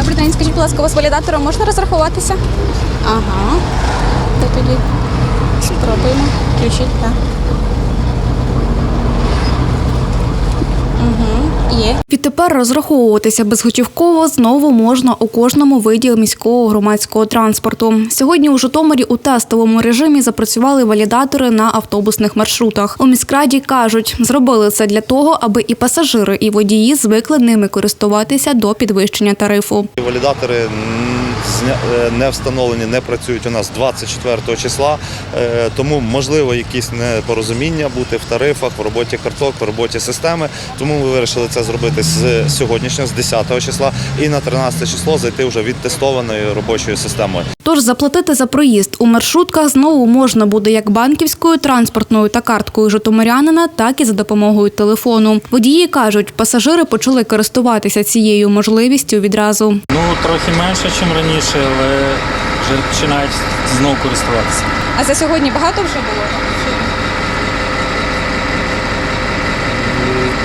Добрий день, скажіть, будь ласка, у вас валідатором можна розрахуватися? Ага. То тоді спробуємо. Включіть, так. Угу. Є. Відтепер розраховуватися безготівково знову можна у кожному виді міського громадського транспорту. Сьогодні у Житомирі у тестовому режимі запрацювали валідатори на автобусних маршрутах. У міськраді кажуть, зробили це для того, аби і пасажири, і водії звикли ними користуватися до підвищення тарифу. Валідатори не встановлені, не працюють у нас 24 числа, е, тому можливо якісь непорозуміння бути в тарифах, в роботі карток, в роботі системи. Тому ми вирішили це зробити з сьогоднішнього, з 10 числа, і на 13 число зайти вже відтестованою робочою системою. Тож заплатити за проїзд у маршрутках знову можна буде як банківською, транспортною та карткою житомирянина, так і за допомогою телефону. Водії кажуть, пасажири почали користуватися цією можливістю відразу. Ну, трохи менше, ніж раніше, але вже починають знову користуватися. А за сьогодні багато вже було?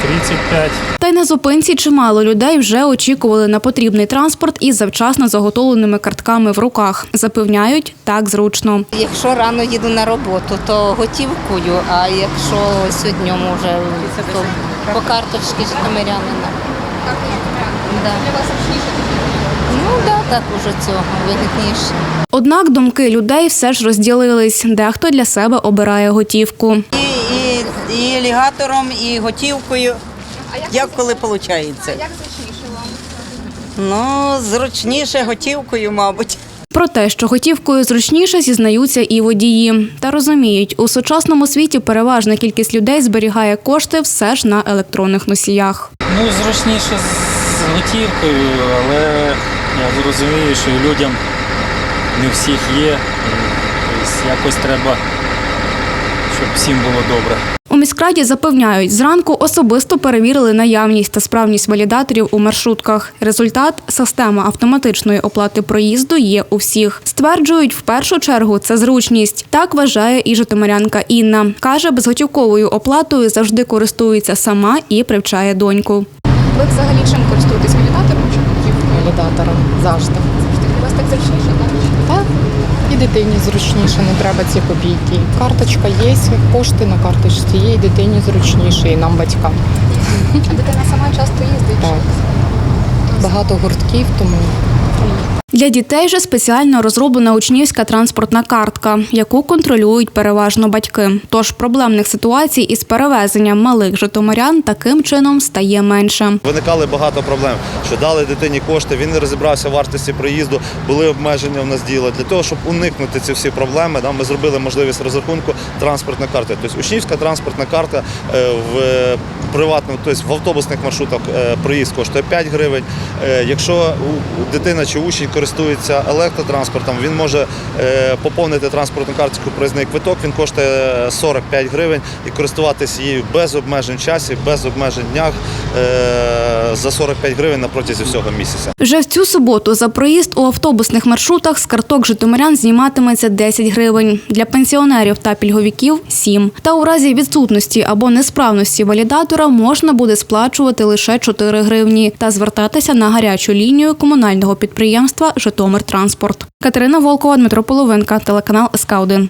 35. Та й на зупинці чимало людей вже очікували на потрібний транспорт із завчасно заготовленими картками в руках. Запевняють, так зручно. Якщо рано їду на роботу, то готівкою, а якщо сьогодні вже то по карточці житомирянина. Да. Ну да, так уже цього вигідніше. Однак думки людей все ж розділились. Дехто для себе обирає готівку. І, і, і алігатором, і готівкою. як коли виходить? Як зручніше вам? Ну, зручніше готівкою, мабуть. Про те, що готівкою зручніше, зізнаються і водії. Та розуміють, у сучасному світі переважна кількість людей зберігає кошти все ж на електронних носіях. Ну, зручніше з готівкою, але я зрозумію, що людям не всіх є. Тобто якось треба, щоб всім було добре. У міськраді запевняють, зранку особисто перевірили наявність та справність валідаторів у маршрутках. Результат система автоматичної оплати проїзду є у всіх. Стверджують, в першу чергу це зручність. Так вважає і житомирянка Інна. каже, безготівковою оплатою завжди користується сама і привчає доньку. Ви взагалі чим користуєтесь валідатором чи валідатором завжди. Завжди. У вас так зручніше. І дитині зручніше, не треба ці копійки. Карточка є, кошти на карточці є, і дитині зручніше, і нам батькам. А дитина сама часто їздить? Так. Багато гуртків, тому Для дітей же спеціально розроблена учнівська транспортна картка, яку контролюють переважно батьки. Тож проблемних ситуацій із перевезенням малих житомирян таким чином стає менше. Виникали багато проблем, що дали дитині кошти, він не розібрався в вартості проїзду, були обмеження в нас діла. Для того, щоб уникнути ці всі проблеми, ми зробили можливість розрахунку транспортної карти. Тобто учнівська транспортна карта е, в приватному, тобто в автобусних маршрутах е, проїзд коштує 5 гривень. Е, Якщо дитина чи учень користується електротранспортом, він може е, поповнити транспортну картку проїзний квиток, він коштує 45 гривень і користуватися її без обмежень часів, без обмежень днях е, за 45 гривень на протязі всього місяця. Вже в цю суботу за проїзд у автобусних маршрутах з карток житомирян зніматиметься 10 гривень. Для пенсіонерів та пільговиків – 7. Та у разі відсутності або несправності валідатора можна буде сплачувати лише 4 гривні та звертатися на гарячу лінію комунального підприємства «Житомиртранспорт». Катерина Волкова, Дмитро Половинка, телеканал СК1.